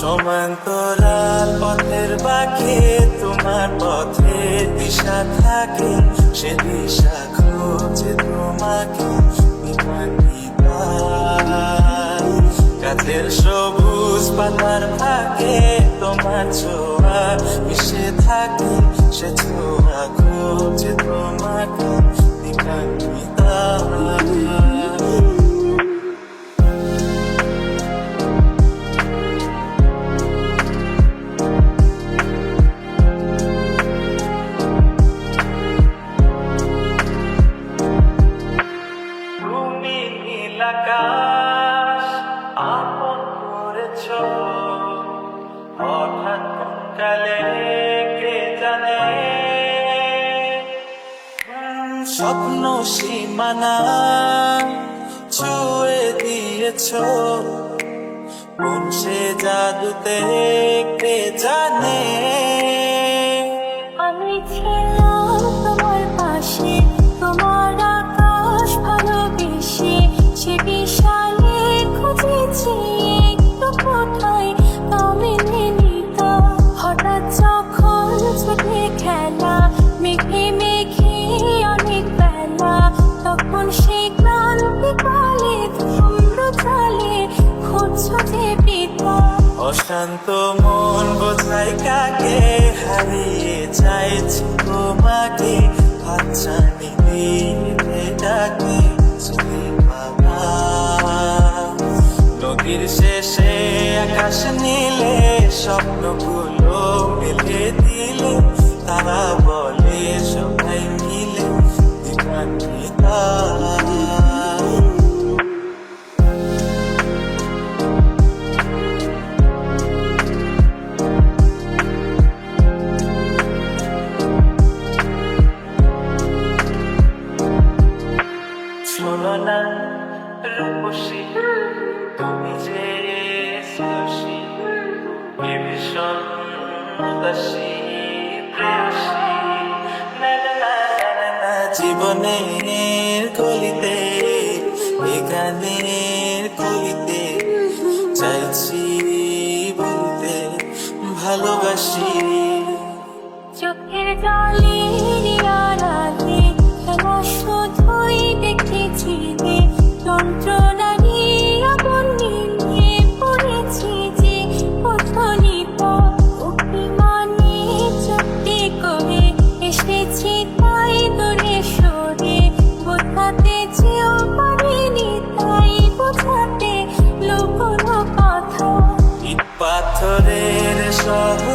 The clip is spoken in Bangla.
সমান্তরাল পথের বাঁকে, তোমার পথে দিশা থাকে সে দিশা খোঁজে তোমাকে। গাছের সবুজ পাতার ফাঁকে তোমার ছোঁয়া মিশে থাকে সে ছোঁয়া খোঁজে তোমাকে বিমানিতায়। আকাশ আপন করেছ। হঠাৎ কালে কে জানে? স্বপ্ন সীমানা ছুঁয়ে দিয়েছ। কোন সে জাদুতে কে জানে? খুঁজছো যে অশান্ত মন বোঝাই কাকে হারিয়ে চাইছি তোমাকে হাতছানি দিয়ে ডাকে নদীর শেষে আকাশ নীলে স্বপ্নগুলো মেলে দিলে। তারা বলে তুমি যে জীবনের কলিতে গানের কলিতে চাইছি বলতে ভালোবাসি। sorrow